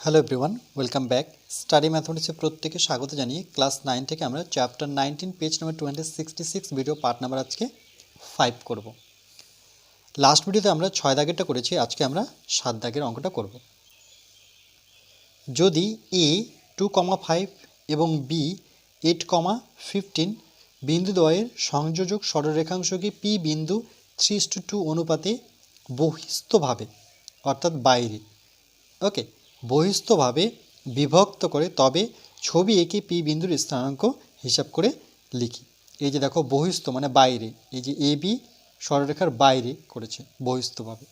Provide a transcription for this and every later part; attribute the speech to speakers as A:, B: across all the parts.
A: Hello everyone welcome back study ম্যাথমেটিক্সে প্রত্যেকে স্বাগত জানিয়ে ক্লাস নাইন থেকে আমরা chapter nineteen page number six video part number আজকে ফাইভ করব। লাস্ট ভিডিওতে আমরা ছয় দাগেরটা করেছি, আজকে আমরা সাত দাগের অঙ্কটা করব। যদি এ টু কমা ফাইভ এবং বি এইট কমা ফিফটিন বিন্দু দ্বয়ের সংযোজক সরলরেখাংশকে পি বিন্দু থ্রি টু টু অনুপাতে বহিস্থভাবে, অর্থাৎ বাইরে ওকে বহিস্থভাবে বিভক্ত করে তবে ছবি এঁকে পি বিন্দুর স্থানাঙ্ক হিসাব করে লিখি। এই যে দেখো বহিস্থ মানে বাইরে, এই যে এ বি সরলরেখার বাইরে করেছে বহিস্থভাবে।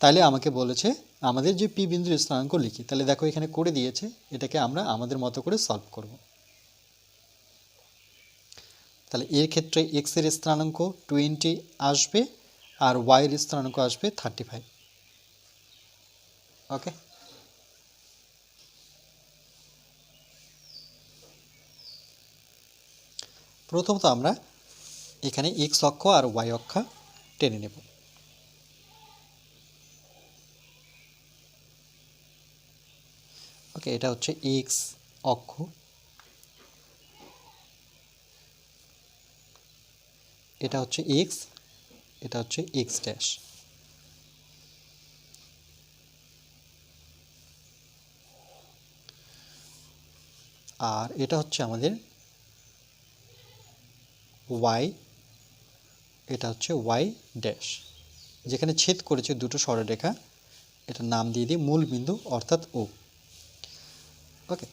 A: তাহলে আমাকে বলেছে আমাদের যে পি বিন্দুর স্থানাঙ্ক লিখি তাহলে দেখো এখানে করে দিয়েছে, এটাকে আমরা আমাদের মতো করে সলভ করব। তাহলে এর ক্ষেত্রে এক্সের স্থানাঙ্ক টোয়েন্টি আসবে আর ওয়াইয়ের স্থানাঙ্ক আসবে থার্টি ফাইভ ওকে প্রথমত আমরা এখানে এক্স অক্ষ আর ওয়াই অক্ষ টেনে নেব। ওকে, এটা হচ্ছে এক্স অক্ষ। এটা হচ্ছে এক্স এটা হচ্ছে এক্স ড্যাশ আর এটা হচ্ছে আমাদের ওয়াই এটা হচ্ছে ওয়াই ড্যাশ যেখানে ছেদ করেছে দুটো সরলরেখা এটার নাম দিয়ে দিই মূল বিন্দু, অর্থাৎ ও ওকে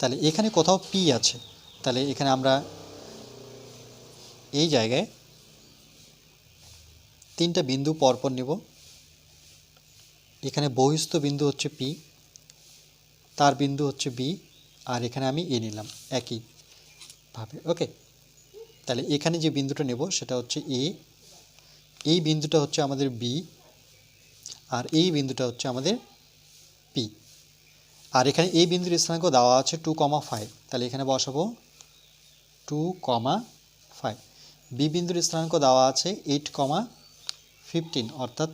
A: তাহলে এখানে কোথাও পি আছে, তাহলে এখানে আমরা এই জায়গায় তিনটা বিন্দু পরপর নেব। এখানে বহিস্থ বিন্দু হচ্ছে পি তার বিন্দু হচ্ছে বি আর এখানে আমি এ নিলাম একইভাবে ওকে তাহলে এখানে যে বিন্দুটা নেব সেটা হচ্ছে এ এই বিন্দুটা হচ্ছে আমাদের বি আর এই বিন্দুটা হচ্ছে আমাদের পি আর এখানে এই বিন্দুর স্থানাঙ্ক দেওয়া আছে টু কমা ফাইভ তাহলে এখানে বসাবো টু কমা ফাইভ বি বিন্দুর স্থানাঙ্ক দেওয়া আছে এইট কমা ফিফটিন অর্থাৎ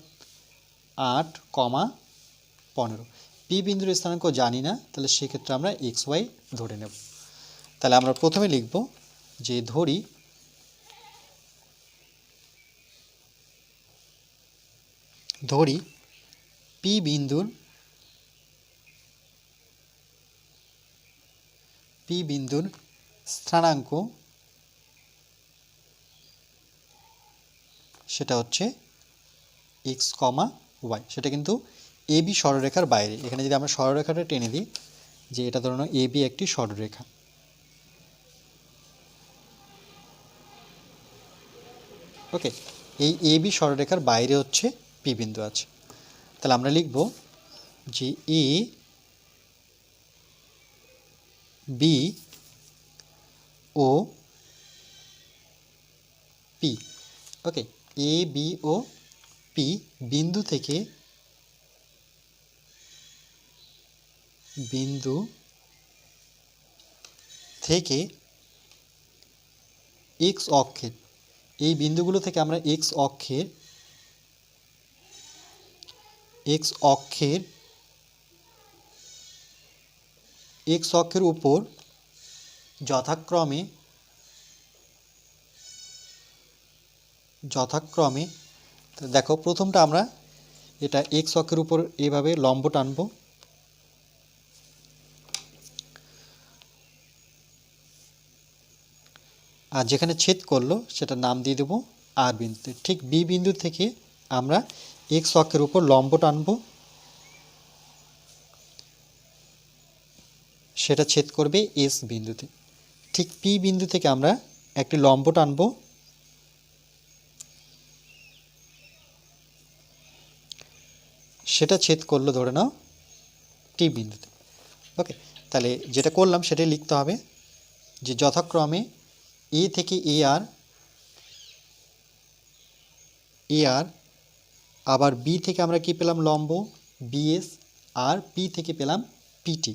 A: আট কমা পনেরো। পি বিন্দুর স্থানাঙ্ক জানি না, তাহলে সেক্ষেত্রে আমরা এক্স ওয়াই ধরে নেব। তাহলে আমরা প্রথমে লিখব যে ধরি ধরি পি বিন্দুর পি বিন্দুর স্থানাঙ্ক সেটা হচ্ছে এক্স কমা ওয়াই সেটা কিন্তু এ বি সরলরেখার বাইরে। এখানে যদি আমরা সরলরেখাটা টেনে দিই, যে এটা ধরুন এ বি একটি সরলরেখা। ওকে এই এ বি সরলরেখার বাইরে হচ্ছে পি বিন্দু আছে। তাহলে আমরা লিখব যে এ বি ও পি ওকে এ বি ও পি বিন্দু থেকে বিন্দু থেকে এক্স অক্ষের। এই বিন্দুগুলো থেকে আমরা এক্স অক্ষের এক্স অক্ষের এক্স অক্ষের উপর যথাক্রমে যথাক্রমে দেখো প্রথমটা আমরা এটা এক্স অক্ষের উপর এভাবে লম্ব টানবো। আর যেখানে ছেদ করল সেটা নাম দিয়ে দেবো আর বিন্দুতে। ঠিক বি বিন্দু থেকে আমরা এক্স অক্ষের উপর লম্ব টানব। সেটা ছেদ করবে এস বিন্দুতে। ঠিক পি বিন্দু থেকে আমরা একটি লম্ব টানব। সেটা ছেদ করল ধরে নাও টি বিন্দুতে। ওকে তাহলে যেটা করলাম সেটাই লিখতে হবে যে যথাক্রমে এ থেকে এ আর এ আর আবার বি থেকে আমরা কি পেলাম? লম্ব বিএস আর পি থেকে পেলাম পিটি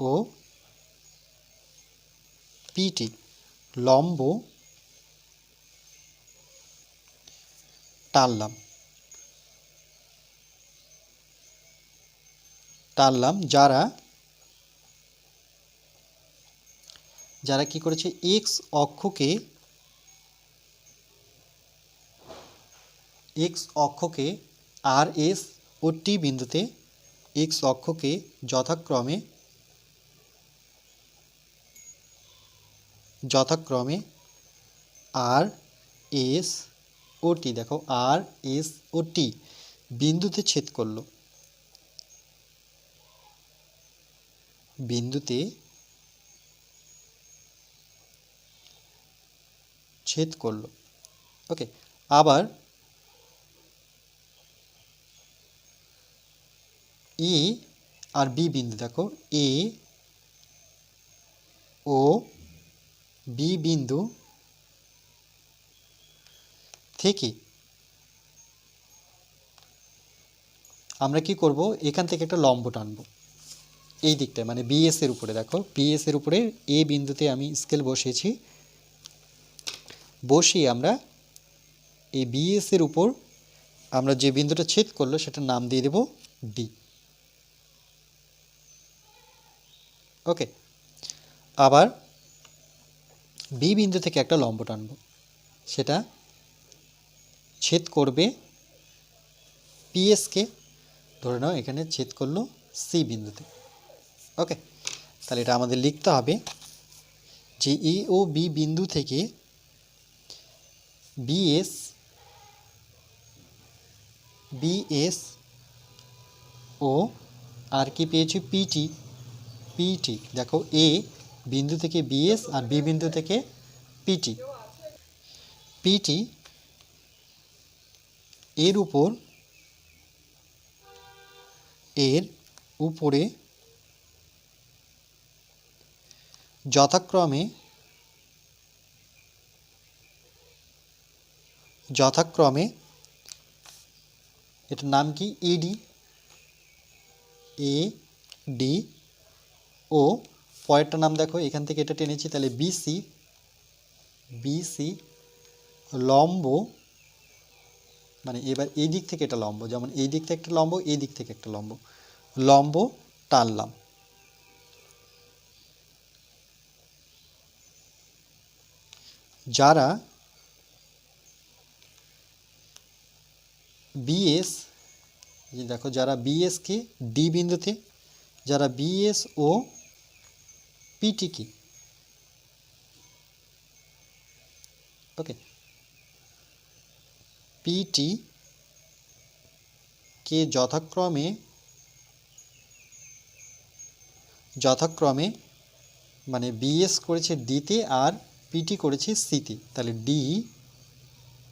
A: ও পিটি লম্ব টানলাম। টানলাম যারা যারা কি করেছে? এক্স অক্ষকে এক্স অক্ষকে আর এস ও টি বিন্দুতে এক্স অক্ষকে যথাক্রমে যথাক্রমে আর এস ও টি দেখো আর এস ও টি বিন্দুতে ছেদ করল। বিন্দুতে ছেদ করল। ওকে, আবার এ আর বি বিন্দু, দেখো, এ ও বি বিন্দু থেকে আমরা কি করব? এখান থেকে একটা লম্ব টানবো। এই দিকটায় মানে বিএস এর উপরে, দেখো বিএস এর উপরে এ বিন্দুতে আমি স্কেল বসিয়েছি। বসিয়ে আমরা এই বিএস এর উপর আমরা যে বিন্দুটা ছেদ করল, সেটার নাম দিয়ে দেব ডি। ওকে আবার বি বিন্দু থেকে একটা লম্ব টানব। সেটা ছেদ করবে পিএসকে ধরে নাও এখানে ছেদ করল সি বিন্দুতে। ওকে তাহলে এটা আমাদের লিখতে হবে যে এ ও বি বিন্দু থেকে বিএস বিএস ও আর কি পেয়েছি পিটি পিটি দেখো এ বিন্দু থেকে বিএস আর বি বিন্দু থেকে পিটি পিটি এর উপর, এর উপরে যথাক্রমে যথাক্রমে, এটার নাম কি? ইডি এ ডি ও পরেরটা নাম দেখো, এখান থেকে এটা টেনেছি, তাহলে বিসি বিসি লম্ব মানে এবার এই দিক থেকে এটা লম্ব, যেমন এই দিক থেকে একটা লম্ব, এই দিক থেকে একটা লম্ব। লম্ব টানলাম। যারা বিএস দেখো, যারা বিএসকে ডি বিন্দুতে, যারা বিএস ও পিটিকে ওকে পিটি কে যথাক্রমে যথাক্রমে মানে বিএস করেছে ডিতে আর পিটি করেছে সিতে তাহলে ডি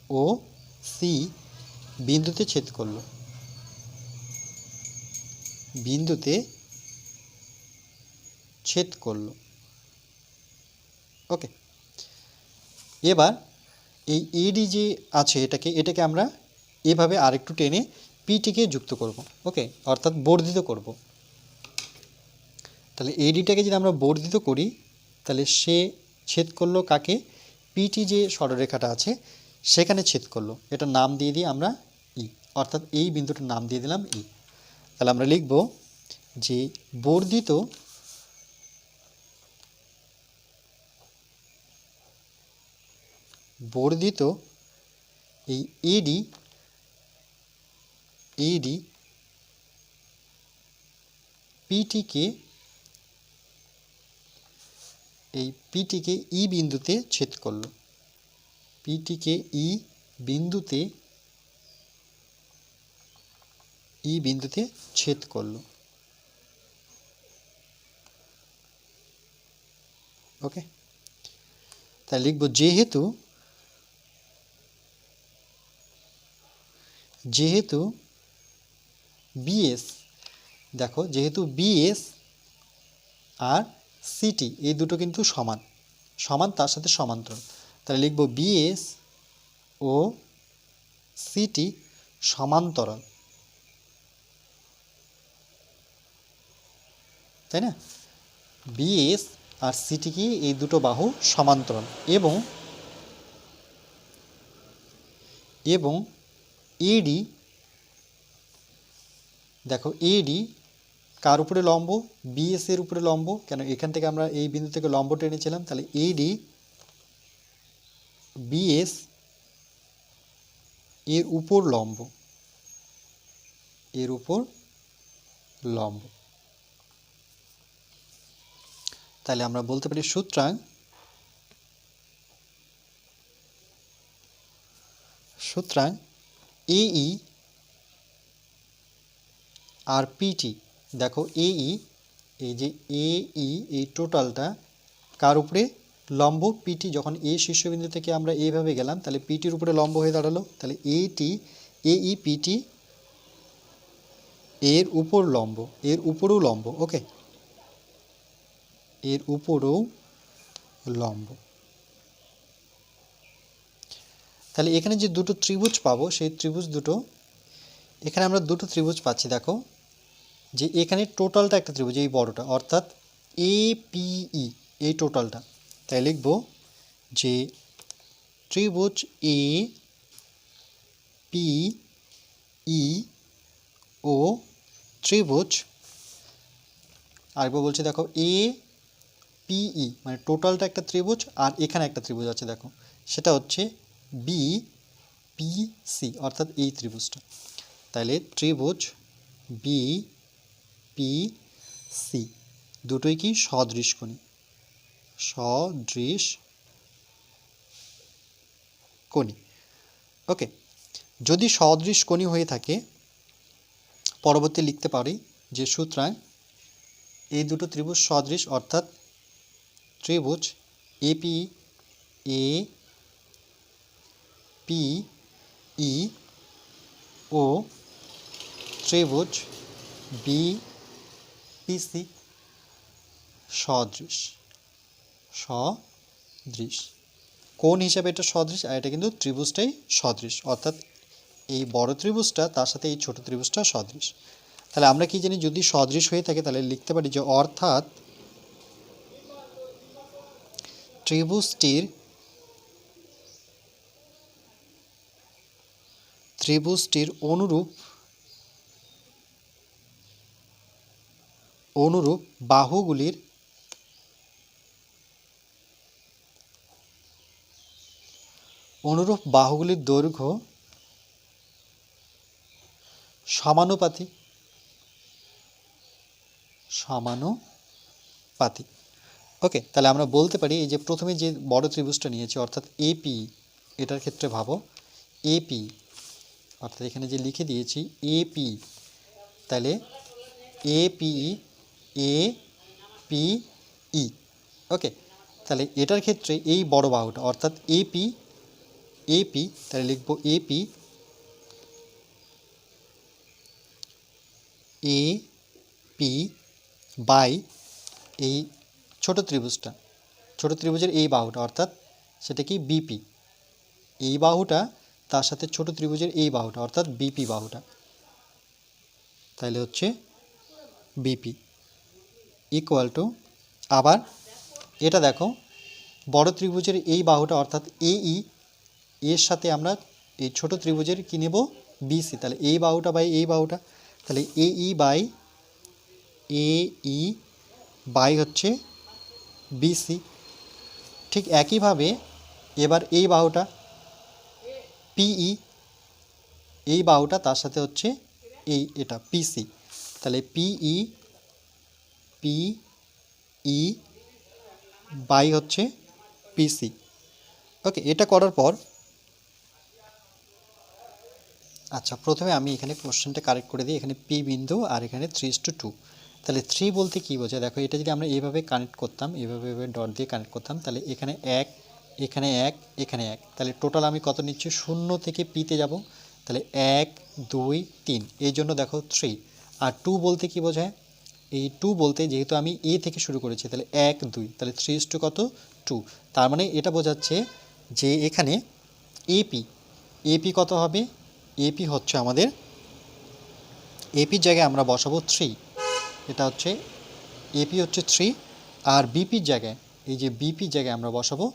A: ও সি বিন্দুতে ছেদ করল। বিন্দুতে ছেদ করল। ওকে এবার এই এডি যে আছে, এটাকে এটাকে আমরা এভাবে আরেকটু টেনে পিটিকে যুক্ত করব। ওকে অর্থাৎ বর্ধিত করব। তাহলে এডিটাকে যদি আমরা বর্ধিত করি, তাহলে সে ছেদ করল কাকে? পিটি যে সরলরেখাটা আছে, সেখানে ছেদ করল। এটার নাম দিয়ে দিই আমরা ই অর্থাৎ এই বিন্দুটার নাম দিয়ে দিলাম ই তাহলে আমরা লিখব যে বর্ধিত বর্ধিত এই এডি এডি পিটিকে, এই পিটিকে ই বিন্দুতে ছেদ করল। পিটিকে ই বিন্দুতে ই বিন্দুতে ছেদ করল। ওকে? তাই লিখব, যেহেতু যেহেতু বিএস, দেখো, যেহেতু বিএস আর সিটি, এই দুটো কিন্তু সমান। সমান, তার সাথে সমান্তরাল। তাহলে লিখব বিএস ও সিটি সমান্তরাল। তাই না? বিএস আর সিটি কি এই দুটো বাহু সমান্তরাল। এবং এবং এডি দেখো এডি কার উপরে লম্ব? বিএস এর উপরে লম্ব। কেন এখান থেকে আমরা এই বিন্দু থেকে লম্ব টেনেছিলাম তাহলে এডি বিএস এর উপর লম্ব। এর উপর লম্ব। তাহলে আমরা বলতে পারি সুতরাং সুতরাং এই আর পিটি দেখো এই এই যে এই এই টোটালটা কার উপরে? লম্ব পিটি যখন এ শীর্ষবিন্দু থেকে আমরা এইভাবে গেলাম, তাহলে পিটির উপরে লম্ব হয়ে দাঁড়াল। তাহলে এইটি এই পিটি এর উপর লম্ব, এর উপরেও লম্ব ওকে এর উপরেও লম্ব। তাহলে এখানে যে দুটো ত্রিভুজ পাবো, সেই ত্রিভুজ দুটো, এখানে আমরা দুটো ত্রিভুজ পাচ্ছি, দেখো, যে এখানে টোটালটা একটা ত্রিভুজ, এই বড়টা, অর্থাৎ এ পিই এই টোটালটা। তাই লিখব যে ত্রিভুজ এ, পি, ই, ও, ত্রিভুজ, আরেকবার বলছি, দেখো, এ পিই মানে টোটালটা একটা ত্রিভুজ আর এখানে একটা ত্রিভুজ আছে, দেখো। সেটা হচ্ছে বি পি সি অর্থাৎ এই ত্রিভুজটা। তাহলে ত্রিভুজ বি পি সি দুটোই কি সদৃশ কোণী? সদৃশ কোণী। ওকে, যদি সদৃশ কোণী হয়ে থাকে, পরবর্তী লিখতে পারি যে সুতরাং এই দুটো ত্রিভুজ সদৃশ, অর্থাৎ ত্রিভুজ এপি এ পি ই ও ত্রিভুজ বি পিসি সদৃশ সদৃশ। কোন হিসাবে এটা সদৃশ আর এটা কিন্তু ত্রিভুজটাই সদৃশ। অর্থাৎ এই বড় ত্রিভুজটা, তার সাথে এই ছোট ত্রিভুজটা সদৃশ। তাহলে আমরা কি জানি, যদি সদৃশ হয়ে থাকে, তাহলে লিখতে পারি যে অর্থাৎ ত্রিভুজটির ত্রিভুজটির অনুরূপ অনুরূপ বাহুগুলির অনুরূপ বাহুগুলির দৈর্ঘ্য সমানুপাতি সমানুপাতি ওকে তাহলে আমরা বলতে পারি এই যে প্রথমে যে বড় ত্রিভুজটা নিয়েছি, অর্থাৎ এপি এটার ক্ষেত্রে ভাবো এপি অর্থাৎ এখানে যে লিখে দিয়েছি এপি তাহলে এপি এ পি ই ওকে তাহলে এটার ক্ষেত্রে এই বড় বাহুটা, অর্থাৎ এপি এপি তাহলে লিখব এপি এ পি বাই এই ছোট ত্রিভুজটা, ছোট ত্রিভুজের এই বাহুটা, অর্থাৎ সেটা কি বিপি এই বাহুটা তার সাথে ছোট ত্রিভুজের এই বাহুটা, অর্থাৎ বিপি বাহুটা। তাহলে হচ্ছে বিপি ইকুয়াল টু আবার এটা দেখো, বড় ত্রিভুজের এই বাহুটা, অর্থাৎ এই এর সাথে আমরা এই ছোট ত্রিভুজের কী নেব? বিসি তাহলে এই বাহুটা বাই এই বাহুটা। তাহলে A E by A E by হচ্ছে বিসি ঠিক একইভাবে এবার এই বাহুটা পিই এই বাহুটা তার সাথে হচ্ছে এই, এটা পিসি তাহলে পিই পি ই বাই হচ্ছে পিসি ওকে এটা করার পর আচ্ছা প্রথমে আমি এখানে কোশ্চেনটা কারেক্ট করে দিই। এখানে পি বিন্দু আর এখানে থ্রি টু টু তাহলে থ্রি বলতে কী বোঝায়? দেখো, এটা যদি আমরা এইভাবে কানেক্ট করতাম এইভাবে এভাবে ডট দিয়ে কানেক্ট করতাম, তাহলে এখানে এক এখানে এক এখানে এক। তাহলে টোটাল আমি কত নিচ্ছি? শূন্য থেকে পিতে যাব। তাহলে এক, দুই, তিন। এই জন্য দেখো থ্রি আর টু বলতে কি বোঝায়? এই টু বলতে যেহেতু আমি এ থেকে শুরু করেছি, তাহলে এক, দুই। তাহলে থ্রি ইস টু কত? টু তার মানে এটা বোঝাচ্ছে যে এখানে এপি এপি কত হবে? এপি হচ্ছে আমাদের এপির জায়গায় আমরা বসাবো থ্রি এটা হচ্ছে এপি হচ্ছে থ্রি আর বিপির জায়গায়, এই যে বিপির জায়গায় আমরা বসাবো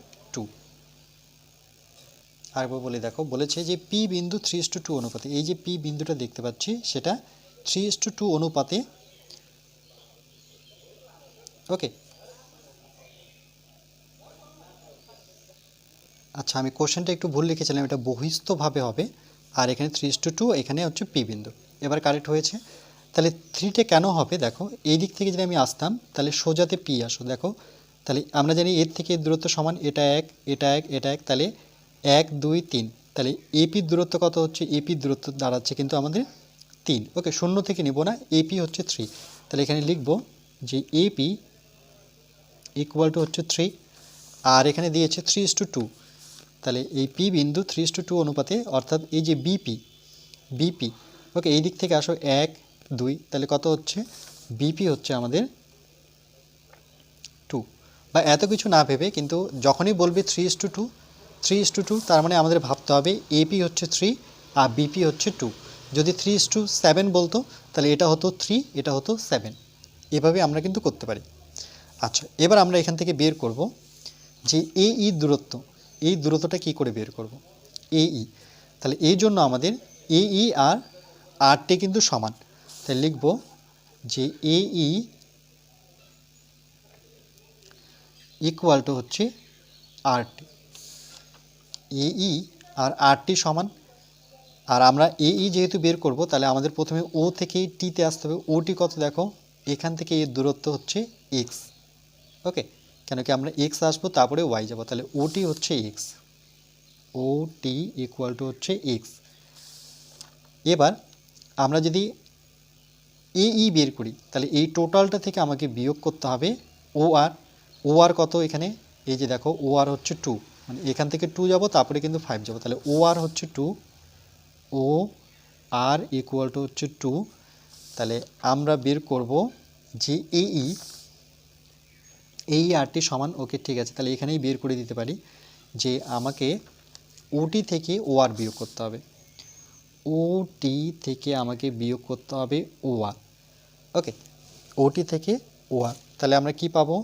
A: আরেকবার বলে দেখো, বলেছে যে পি বিন্দু থ্রি টু টু অনুপাতে, এই যে পি বিন্দুটা দেখতে পাচ্ছি, সেটা থ্রি টু টু অনুপাতে ওকে আচ্ছা আমি কোশ্চেনটা একটু ভুল লিখেছিলাম, এটা বহিস্থভাবে হবে, আর এখানে থ্রি টু টু এখানে হচ্ছে পি বিন্দু। এবার কারেক্ট হয়েছে। তাহলে থ্রিটে কেন হবে? দেখো, এই দিক থেকে যদি আমি আসতাম, তাহলে সোজাতে পি আসো, দেখো। তাহলে আমরা জানি এর থেকে দূরত্ব সমান, এটা এক এটা এক এটা এক, তাহলে এক, দুই, তিন। তাহলে এপির দূরত্ব কত হচ্ছে? এপির দূরত্ব দাঁড়াচ্ছে কিন্তু আমাদের তিন। ওকে, শূন্য থেকে নেব না এপি হচ্ছে থ্রি তাহলে এখানে লিখব যে এপি ইকুয়াল টু হচ্ছে থ্রি আর এখানে দিয়েছে থ্রি ইস টু টু তাহলে এই পি বিন্দু থ্রি ইস টু টু অনুপাতে, অর্থাৎ এই যে বিপি বিপি ওকে, এই দিক থেকে আসো এক, দুই, তাহলে কত হচ্ছে? বিপি হচ্ছে আমাদের টু বা এত কিছু না ভেবে কিন্তু যখনই বলবে three is two two three is two two তার মানে আমাদের ভাবতে হবে এপি হচ্ছে থ্রি আর বিপি হচ্ছে টু যদি থ্রি ইস টু সেভেন বলতো, তাহলে এটা হতো থ্রি এটা হতো সেভেন এভাবে আমরা কিন্তু করতে পারি। আচ্ছা এবার আমরা এখান থেকে বের করব যে এ ই দূরত্ব। এই দূরত্বটা কি করে বের করব? এ ই তাহলে এই জন্য আমাদের এ ই আর আরটি কিন্তু সমান। তাই লিখব যে এ ই ইকুয়াল টু হচ্ছে আরটি ই আর আরটি সমান। আর আমরা এ ই যেহেতু বের করব, তাহলে আমাদের প্রথমে ও থেকে টিতে আসতে হবে। ওটি কত দেখো? এখান থেকে এর দূরত্ব হচ্ছে এক্স ওকে? কেন কি আমরা এক্স আসব, তারপরে ওয়াই যাব। তাহলে ওটি হচ্ছে X O T equal to হচ্ছে এক্স এবার আমরা যদি এ ই বের করি, তাহলে এই টোটালটা থেকে আমাকে বিয়োগ করতে হবে ও আর। ও আর কত এখানে? এই যে দেখো, ও আর হচ্ছে টু মানে এখান থেকে টু যাব, তারপরে কিন্তু ফাইভ যাব। তাহলে ও আর হচ্ছে two O R equal to হচ্ছে টু তাহলে আমরা বের করব যে এ ই এই আরটি সমান ওকে ঠিক আছে। তাহলে এখানেই বের করে দিতে পারি যে আমাকে ওটি থেকে ও আর বিয়োগ করতে হবে। ওটি থেকে আমাকে বিয়োগ করতে হবে ও আর ওকে ওটি থেকে ও আর তাহলে আমরা কি পাবো?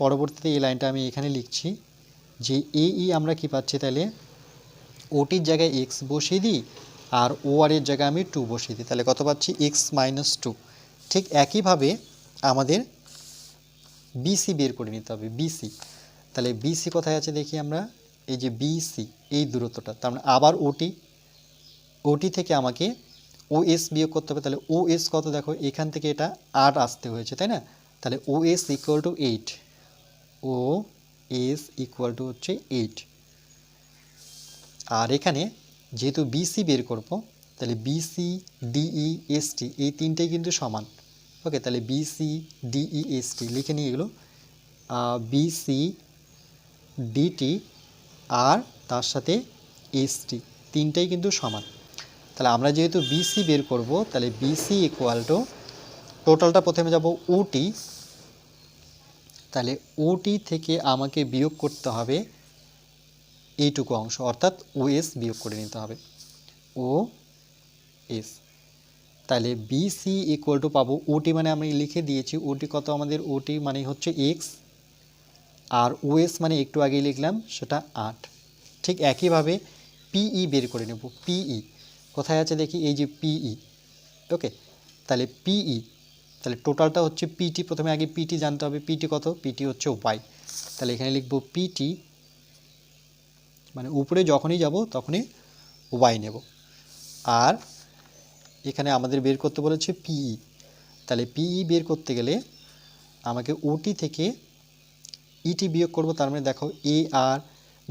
A: পরবর্তীতে এই লাইনটা আমি এখানে লিখছি। যে এ, ই আমরা কি পাচ্ছি তাহলে? ওটির জায়গায় এক্স বসিয়ে দিই আর ও আর এর জায়গায় আমি টু বসিয়ে দিই। তাহলে কত পাচ্ছি? এক্স মাইনাস টু ঠিক একইভাবে আমাদের বিসি বের করে নিতে হবে বিসি তাহলে বিসি কোথায় আছে দেখি আমরা? এই যে বিসি এই দূরত্বটা। তার মানে আবার ওটি ওটি থেকে আমাকে ও এস বিয়োগ করতে হবে। তাহলে ও এস কত দেখো? এখান থেকে এটা আট আসতে হয়েছে, তাই না? তাহলে O S equal to eight O S equal to হচ্ছে এইট আর এখানে যেহেতু বিসি বের করব, তাহলে বিসি ডিই এসটি এই তিনটেই কিন্তু সমান। ওকে তাহলে বিসি ডিই এসটি লিখে নিয়ে এগুলো বিসি ডিটি আর তার সাথে এসটি তিনটাই কিন্তু সমান। তাহলে আমরা যেহেতু বিসি বের করব, তাহলে বিসি ইকুয়াল টু টোটালটা প্রথমে যাব ওটি তাহলে ওটি থেকে আমাকে বিয়োগ করতে হবে এইটুকু অংশ, অর্থাৎ ও এস বিয়োগ করে নিতে হবে। ও এস তাহলে বিসি ইকুয়াল টু পাবো ওটি মানে আমি লিখে দিয়েছি ওটি কত আমাদের? ওটি মানে হচ্ছে এক্স আর ওএস মানে একটু আগেই লিখলাম, সেটা আট। ঠিক একইভাবে পিই বের করে নেব পিই কোথায় আছে দেখি? এই যে পিই ওকে তাহলে পিই তাহলে টোটালটা হচ্ছে পিটি প্রথমে আগে পিটি জানতে হবে। পিটি কত? পিটি হচ্ছে ওয়াই তাহলে এখানে লিখব পিটি মানে উপরে যখনই যাব তখনই ওয়াই নেব। আর এখানে আমাদের বের করতে বলেছে পিই তাহলে পিই বের করতে গেলে আমাকে ওটি থেকে ইটি বিয়োগ করব, তার মানে দেখো এ আর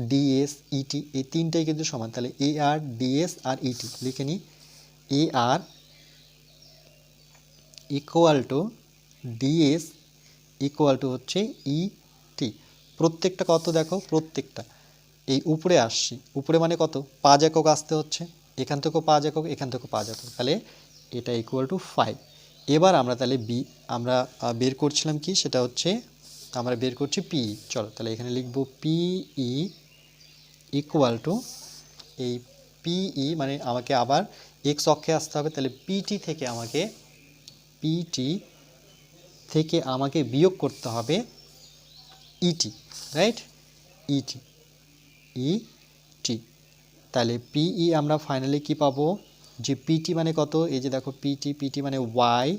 A: ডিএস ইটি এই তিনটাই কিন্তু সমান। তাহলে এ আর ডিএস আর ইটি লিখে নিই। A R equal to DS equal to হচ্ছে ইটি প্রত্যেকটা কত দেখো? প্রত্যেকটা। এই উপরে আসছি। উপরে মানে কত? পাঁচ একক আসতে হচ্ছে। এখান থেকেও পাঁচ একক, এখান থেকেও পাঁচ একক। তাহলে এটা ইকুয়াল টু ফাইভ এবার আমরা তাহলে বি আমরা বের করছিলাম কি? সেটা হচ্ছে, আমরা বের করছি পি চলো, তাহলে এখানে লিখব পিই ইকুয়াল টু এই পিই মানে আমাকে আবার এক্স অক্ষে আসতে হবে। তাহলে পিটি থেকে আমাকে পিটি থেকে আমাকে বিয়োগ করতে হবে ইটি রাইট ইটি ইটি তাহলে পিই আমরা ফাইনালি কি পাবো? যে পিটি মানে কত? এই যে দেখো পিটি পিটি মানে ওয়াই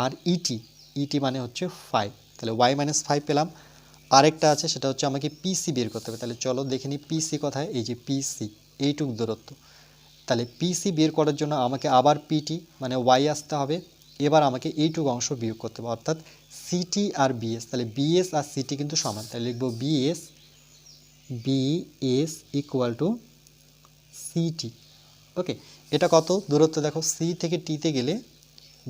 A: আর ইটি ইটি মানে হচ্ছে ফাইভ তাহলে ওয়াই মাইনাস ফাইভ পেলাম। আরেকটা আছে, সেটা হচ্ছে আমাকে পিসি বের করতে হবে। তাহলে চলো দেখে নিই পিসি কোথায়? এই যে পিসি এইটুক দূরত্ব। তাহলে পিসি বের করার জন্য আমাকে আবার পিটি মানে ওয়াই আসতে হবে। এবার আমাকে এইটুক অংশ বিয়োগ করতে হবে, অর্থাৎ সিটি আর বিএস তাহলে বিএস আর সিটি কিন্তু সমান, তাহলে লিখব BS BS equal to CT okay এটা কত? দূরত্ব দেখো সি থেকে টিতে গেলে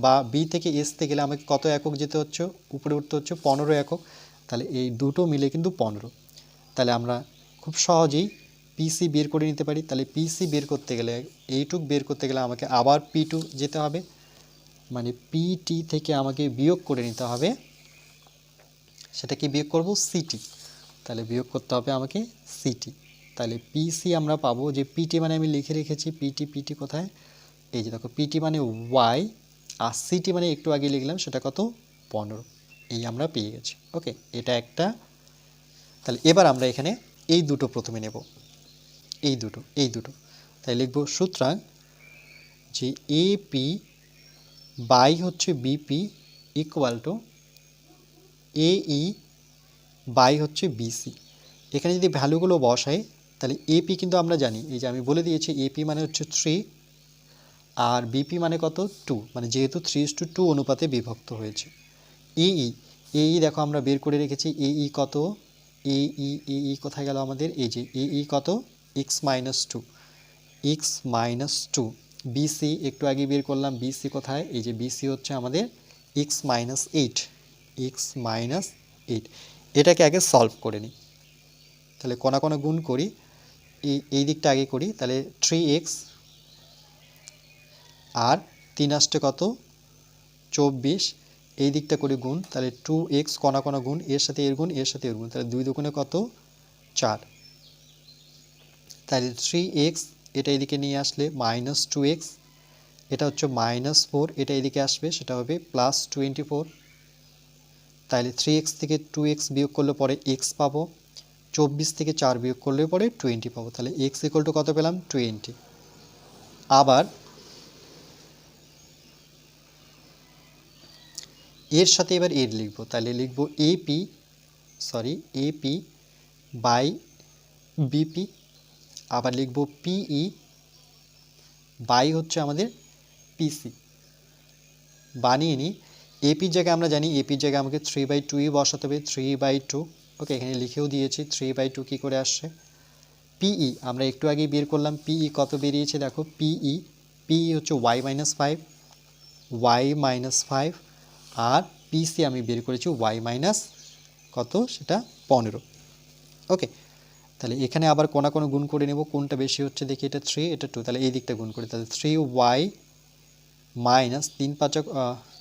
A: বা বি থেকে এসতে গেলে আমাকে কত একক যেতে হচ্ছে? উপরে উঠতে হচ্ছে পনেরো একক, তাহলে এই দুটো মিলে কিন্তু পনেরো। তাহলে আমরা খুব সহজেই পিসি বের করে নিতে পারি, তাহলে পিসি বের করতে গেলে, এইটুক বের করতে গেলে আমাকে আবার পি টু যেতে হবে। মানে পিটি থেকে আমাকে বিয়োগ করে নিতে হবে। সেটা কি বিয়োগ করব সিটি তাহলে বিয়োগ করতে হবে আমাকে সিটি তাহলে পিসি আমরা পাবো যে পিটি মানে আমি লিখে রেখেছি পিটি পিটি কোথায়? এই যে দেখো পিটি মানে ওয়াই আর সিটি মানে একটু আগে লিখলাম, সেটা কত? পনেরো। এই আমরা পেয়ে গেছি। ওকে এটা একটা। তাহলে এবার আমরা এখানে এই দুটো প্রথমে নেব। এই দুটো এই দুটো। তাই লিখব সুতরাং যে এপি বাই হচ্ছে বিপি ইকুয়াল টু এই বাই হচ্ছে বিসি এখানে যদি ভ্যালুগুলো বসাই, তাহলে এপি কিন্তু আমরা জানি, এই যে আমি বলে দিয়েছি এপি মানে হচ্ছে থ্রি আর বিপি মানে কত? টু মানে যেহেতু থ্রি ইস টু টু অনুপাতে বিভক্ত হয়েছে। এই এই দেখো আমরা বের করে রেখেছি এই কত? এই এই কোথায় গেল আমাদের? এই যে এই কত? X minus two X minus two BC একটু আগে বের করলাম বিসি কোথায়? এই যে বিসি হচ্ছে আমাদের X minus eight X minus eight এটাকে আগে সলভ করে নিই। তাহলে কোনা কোনা গুণ করি, এই এই দিকটা আগে করি, তাহলে থ্রি এক্স আর তিন আসতে কত? চব্বিশ। এই দিকটা করে গুণ, তাহলে টু এক্স কণা কণা গুণ, এর সাথে এর গুণ, এর সাথে এর গুণ, তাহলে দুই দুগুণে কত? চার। তাহলে থ্রি এক্স এটা এদিকে নিয়ে আসলে মাইনাস টু এক্স এটা হচ্ছে মাইনাস ফোর এটা এদিকে আসবে, সেটা হবে প্লাস টোয়েন্টি ফোর তাহলে থ্রি এক্স থেকে টু এক্স বিয়োগ করলে পরে এক্স পাবো, চব্বিশ থেকে চার বিয়োগ করলে পরে টোয়েন্টি পাবো, তাহলে এক্স ইকুয়াল টু কত পেলাম? টোয়েন্টি আবার এর সাথে এবার এর লিখব তাহলে লিখব AP sorry AP by BP আবার লিখব পিই বাই হচ্ছে আমাদের পিসি বানিয়ে নিই। এপির জায়গায় আমরা জানি এপির জায়গায় আমাকে থ্রি বাই টুই বসাতে হবে থ্রি বাই টু ওকে এখানে লিখেও দিয়েছি থ্রি বাই টু কী করে আসছে? পিই আমরা একটু আগেই বের করলাম পিই কত বেরিয়েছে দেখো পিই পিই হচ্ছে Y minus five Y minus five আর পিসি আমি বের করেছি ওয়াই মাইনাস কত? সেটা পনেরো। ওকে তাহলে এখানে আবার কোনা কোনো গুণ করে নেব। কোনটা বেশি হচ্ছে দেখি, এটা থ্রি এটা টু তাহলে এই দিকটা গুণ করি তাহলে থ্রি ওয়াই মাইনাস তিন পাঁচক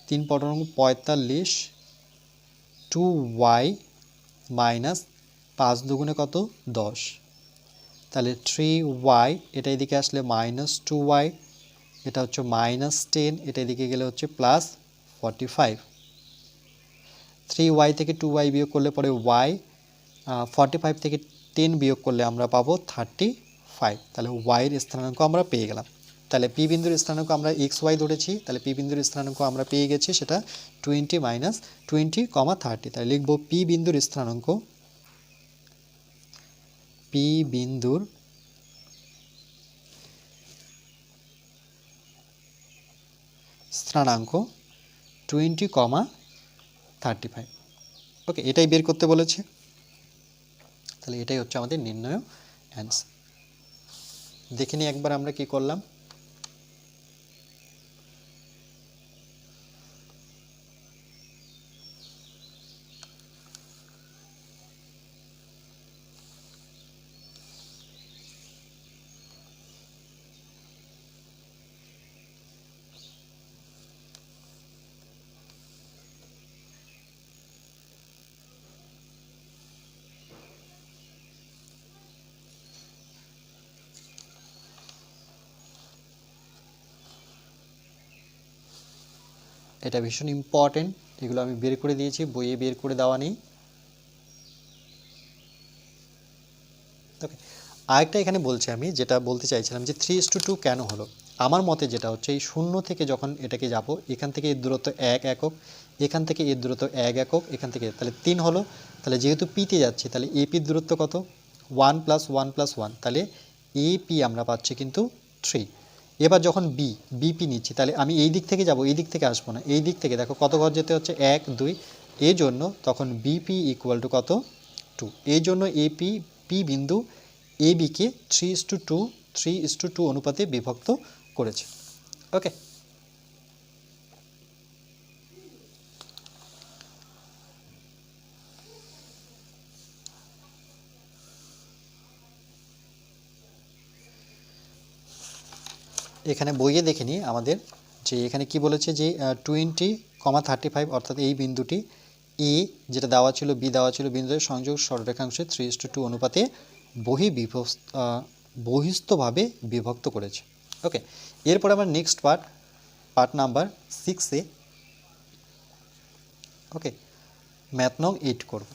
A: তিন পনেরো পঁয়তাল্লিশ টু ওয়াই মাইনাস পাঁচ দুগুণে কত? দশ। তাহলে থ্রি ওয়াই এটা এদিকে আসলে মাইনাস টু ওয়াই এটা হচ্ছে মাইনাস টেন এটা এদিকে গেলে হচ্ছে plus forty five three Y থেকে টু ওয়াই বিয়োগ করলে পরে ওয়াই ফর্টি ফাইভ থেকে টেন বিয়োগ করলে আমরা পাবো থার্টি ফাইভ তাহলে ওয়াইয়ের স্থানাঙ্ক আমরা পেয়ে গেলাম। তাহলে পি বিন্দুর স্থানাঙ্ক আমরা এক্স ওয়াই ধরেছি। তাহলে পি বিন্দুর স্থানাঙ্ক আমরা পেয়ে গেছি সেটা twenty minus twenty comma thirty তাহলে লিখব পি বিন্দুর স্থানাঙ্ক। পি বিন্দুর স্থানাঙ্ক twenty comma thirty five okay এটাই বের করতে বলেছে। তাহলে এটাই হচ্ছে আমাদের নির্ণয় অ্যান্সার দেখে নিই একবার আমরা কি করলাম? এটা ভীষণ ইম্পর্টেন্ট এগুলো আমি বের করে দিয়েছি, বইয়ে বের করে দেওয়া নেই। ওকে আরেকটা এখানে বলছি আমি, যেটা বলতে চাইছিলাম যে থ্রি টু টু কেন হলো? আমার মতে যেটা হচ্ছে, এই শূন্য থেকে যখন এটাকে যাব, এখান থেকে এর দূরত্ব এক একক, এখান থেকে এর দূরত্ব এক একক, এখান থেকে তাহলে তিন হলো, তাহলে যেহেতু পিতে যাচ্ছি, তাহলে এপির দূরত্ব কত? One plus one plus one তাহলে এপি আমরা পাচ্ছি কিন্তু থ্রি এবার যখন বি বিপি নিচ্ছি, তাহলে আমি এই দিক থেকে যাব, এই দিক থেকে আসব না। এই দিক থেকে দেখো কত ঘর যেতে হচ্ছে? এক, দুই। এই জন্য তখন বিপি ইকুয়াল টু কত? টু এই জন্য এপি পি বিন্দু A bike three is two two three is two two অনুপাতে বিভক্ত করেছে। ওকে এখানে বইয়ে দেখে নিই আমাদের যে এখানে কি বলেছে যে টোয়েন্টি কমা থার্টি ফাইভ অর্থাৎ এই বিন্দুটি এ যেটা দেওয়া ছিল বি দেওয়া ছিল বিন্দুদের সংযোগ সরলরেখাংশে থ্রি ইস টু অনুপাতে বহি বহিস্থভাবে বিভক্ত করেছে। ওকে এরপর আমার নেক্সট পার্ট পার্ট নাম্বার সিক্সে ওকে ম্যাথ নং এইট করব।